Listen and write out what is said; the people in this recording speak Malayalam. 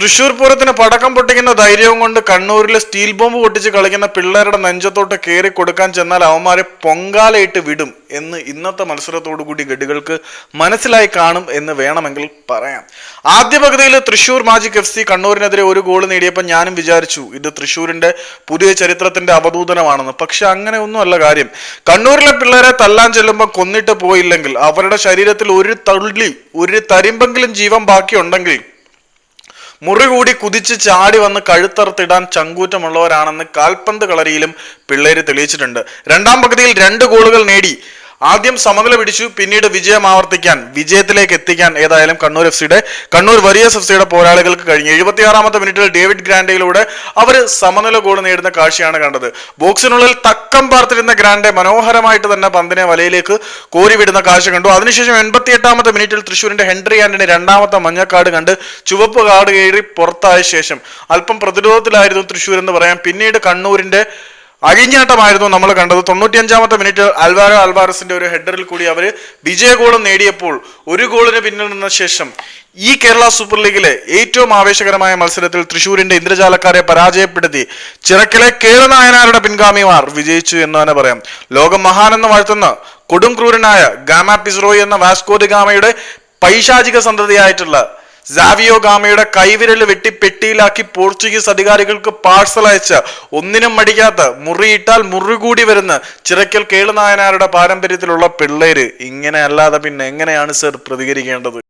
തൃശൂർ പൂരത്തിന് പടക്കം പൊട്ടിക്കുന്ന ധൈര്യവും കൊണ്ട് കണ്ണൂരിലെ സ്റ്റീൽ ബോംബ് പൊട്ടിച്ച് കളിക്കുന്ന പിള്ളേരുടെ നെഞ്ചത്തോട്ട് കയറി കൊടുക്കാൻ ചെന്നാൽ അവന്മാരെ പൊങ്കാലയിട്ട് വിടും എന്ന് ഇന്നത്തെ മത്സരത്തോടു കൂടി ഗഡികൾക്ക് മനസ്സിലായി കാണും എന്ന് വേണമെങ്കിൽ പറയാം. ആദ്യ പകുതിയിൽ തൃശൂർ മാജിക് എഫ് സി കണ്ണൂരിനെതിരെ ഒരു ഗോൾ നേടിയപ്പോൾ ഞാനും വിചാരിച്ചു ഇത് തൃശൂരിന്റെ പുതിയ ചരിത്രത്തിന്റെ അവധൂതനമാണെന്ന്. പക്ഷെ അങ്ങനെ ഒന്നുമല്ല കാര്യം. കണ്ണൂരിലെ പിള്ളേരെ തല്ലാൻ ചെല്ലുമ്പോൾ കൊന്നിട്ട് പോയില്ലെങ്കിൽ അവരുടെ ശരീരത്തിൽ ഒരു തള്ളി ഒരു തരിമ്പെങ്കിലും ജീവൻ ബാക്കിയുണ്ടെങ്കിൽ മുറി കൂടി കുതിച്ച് ചാടി വന്ന് കഴുത്തറുത്തിടാൻ ചങ്കൂറ്റമുള്ളവരാണെന്ന് കാൽപന്ത് കളരിയിലും പിള്ളേര് തെളിയിച്ചിട്ടുണ്ട്. രണ്ടാം പകുതിയിൽ രണ്ട് ഗോളുകൾ നേടി. ആദ്യം സമനില പിടിച്ചു പിന്നീട് വിജയം ആവർത്തിക്കാൻ വിജയത്തിലേക്ക് എത്തിക്കാൻ ഏതായാലും കണ്ണൂർ എഫ് സിയുടെ കണ്ണൂർ വരിയസ് എഫ് സിയുടെ പോരാളികൾക്ക് കഴിഞ്ഞു. എഴുപത്തിയാറാമത്തെ മിനിറ്റിൽ ഡേവിഡ് ഗ്രാൻഡയിലൂടെ അവർ സമനില ഗോൾ നേടുന്ന കാഴ്ചയാണ് കണ്ടത്. ബോക്സിനുള്ളിൽ തക്കം പാർത്തിരുന്ന ഗ്രാൻഡെ മനോഹരമായിട്ട് തന്നെ പന്തിനെ വലയിലേക്ക് കോരിവിടുന്ന കാഴ്ച കണ്ടു. അതിനുശേഷം എൺപത്തി എട്ടാമത്തെ മിനിറ്റിൽ തൃശൂരിന്റെ ഹെൻറി ആന്റണി രണ്ടാമത്തെ മഞ്ഞക്കാട് കണ്ട് ചുവപ്പ് കാട് കയറി പുറത്തായ ശേഷം അല്പം പ്രതിരോധത്തിലായിരുന്നു തൃശൂർ എന്ന് പറയാം. പിന്നീട് കണ്ണൂരിന്റെ അഴിഞ്ഞാട്ടമായിരുന്നു നമ്മൾ കണ്ടത്. തൊണ്ണൂറ്റിയഞ്ചാമത്തെ മിനിറ്റ് അൽവാരോ അൽവാരസിന്റെ ഒരു ഹെഡറിൽ കൂടി അവർ വിജയ ഗോളും നേടിയപ്പോൾ ഒരു ഗോളിന് പിന്നിൽ നിന്ന ശേഷം ഈ കേരള സൂപ്പർ ലീഗിലെ ഏറ്റവും ആവേശകരമായ മത്സരത്തിൽ തൃശൂരിന്റെ ഇന്ദ്രജാലക്കാരെ പരാജയപ്പെടുത്തി ചിറക്കിലെ കേളനായനാരുടെ പിൻഗാമിമാർ വിജയിച്ചു എന്ന് തന്നെ പറയാം. ലോകം മഹാനെന്ന് വാഴ്ത്തുന്ന കൊടുംക്രൂരനായ ഗാമ പിസ്റോയി എന്ന വാസ്കോദിഗാമയുടെ പൈശാചിക സന്തതിയായിട്ടുള്ള സാവിയോ ഗാമയുടെ കൈവിരൽ വെട്ടി പെട്ടിയിലാക്കി പോർച്ചുഗീസ് അധികാരികൾക്ക് പാഴ്സൽ അയച്ച ഒന്നിനും മടിക്കാത്ത മുറിയിട്ടാൽ മുറികൂടി വരുന്ന ചിറക്കൽ കേളുനായനാരുടെ പാരമ്പര്യത്തിലുള്ള പിള്ളേര്. ഇങ്ങനെ അല്ലാതെ പിന്നെ എങ്ങനെയാണ് സർ പ്രതികരിക്കേണ്ടത്?